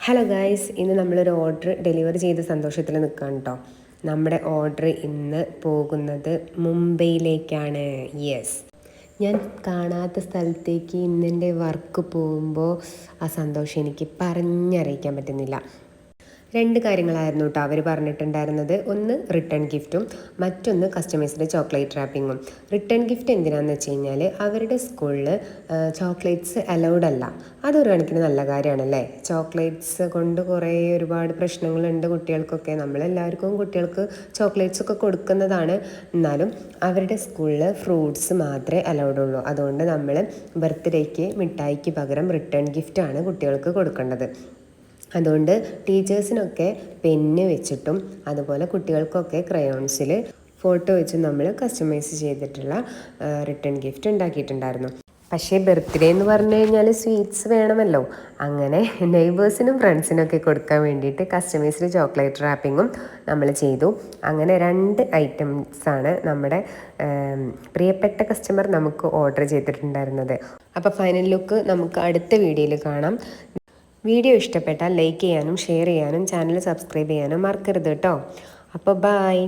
Hello guys ഇന്ന് നമ്മളൊരു order delivery ചെയ്ത സന്തോഷത്തിൽ നിൽക്കുകയാണ് കേട്ടോ നമ്മുടെ ഓർഡർ ഇന്ന് പോകുന്നത് മുംബൈയിലേക്കാണ്. യെസ് ഞാൻ കാണാത്ത സ്ഥലത്തേക്ക് ഇന്നെന്റെ വർക്ക് പോകുമ്പോൾ ആ സന്തോഷം എനിക്ക് പറഞ്ഞറിയിക്കാൻ പറ്റുന്നില്ല. രണ്ട് കാര്യങ്ങളായിരുന്നു കേട്ടോ അവർ പറഞ്ഞിട്ടുണ്ടായിരുന്നത്. ഒന്ന് റിട്ടേൺ ഗിഫ്റ്റും മറ്റൊന്ന് കസ്റ്റമേഴ്സിന്റെ ചോക്ലേറ്റ് റാപ്പിങ്ങും റിട്ടേൺ ഗിഫ്റ്റ് എന്തിനാണെന്ന് വെച്ച് കഴിഞ്ഞാൽ അവരുടെ സ്കൂളിൽ ചോക്ലേറ്റ്സ് അലൗഡ് അല്ല. അതൊരു കണക്കിന് നല്ല കാര്യമാണല്ലേ? ചോക്ലേറ്റ്സ് കൊണ്ട് കുറേ ഒരുപാട് പ്രശ്നങ്ങളുണ്ട് കുട്ടികൾക്കൊക്കെ. നമ്മളെല്ലാവർക്കും കുട്ടികൾക്ക് ചോക്ലേറ്റ്സ് ഒക്കെ കൊടുക്കുന്നതാണ്. എന്നാലും അവരുടെ സ്കൂളിൽ ഫ്രൂട്ട്സ് മാത്രമേ അലൗഡ് ഉള്ളൂ. അതുകൊണ്ട് നമ്മൾ ബർത്ത്ഡേക്ക് മിഠായിക്ക് പകരം റിട്ടേൺ ഗിഫ്റ്റാണ് കുട്ടികൾക്ക് കൊടുക്കേണ്ടത്. അതുകൊണ്ട് ടീച്ചേഴ്സിനൊക്കെ പെന്ന് വെച്ചിട്ടും അതുപോലെ കുട്ടികൾക്കൊക്കെ ക്രയോൺസിൽ ഫോട്ടോ വെച്ച് നമ്മൾ കസ്റ്റമൈസ് ചെയ്തിട്ടുള്ള റിട്ടേൺ ഗിഫ്റ്റ് ഉണ്ടാക്കിയിട്ടുണ്ടായിരുന്നു. പക്ഷേ ബർത്ത്ഡേ എന്ന് പറഞ്ഞു കഴിഞ്ഞാൽ സ്വീറ്റ്സ് വേണമല്ലോ. അങ്ങനെ നെയ്ബേഴ്സിനും ഫ്രണ്ട്സിനൊക്കെ കൊടുക്കാൻ വേണ്ടിയിട്ട് കസ്റ്റമൈസ്ഡ് ചോക്ലേറ്റ് റാപ്പിങ്ങും നമ്മൾ ചെയ്തു. അങ്ങനെ രണ്ട് ഐറ്റംസാണ് നമ്മുടെ പ്രിയപ്പെട്ട കസ്റ്റമർ നമുക്ക് ഓർഡർ ചെയ്തിട്ടുണ്ടായിരുന്നത്. അപ്പോൾ ഫൈനൽ ലുക്ക് നമുക്ക് അടുത്ത വീഡിയോയിൽ കാണാം. വീഡിയോ ഇഷ്ടപ്പെട്ടാൽ ലൈക്ക് ചെയ്യാനും ഷെയർ ചെയ്യാനും ചാനൽ സബ്സ്ക്രൈബ് ചെയ്യാനും മറക്കരുത് കേട്ടോ. അപ്പോൾ ബായ്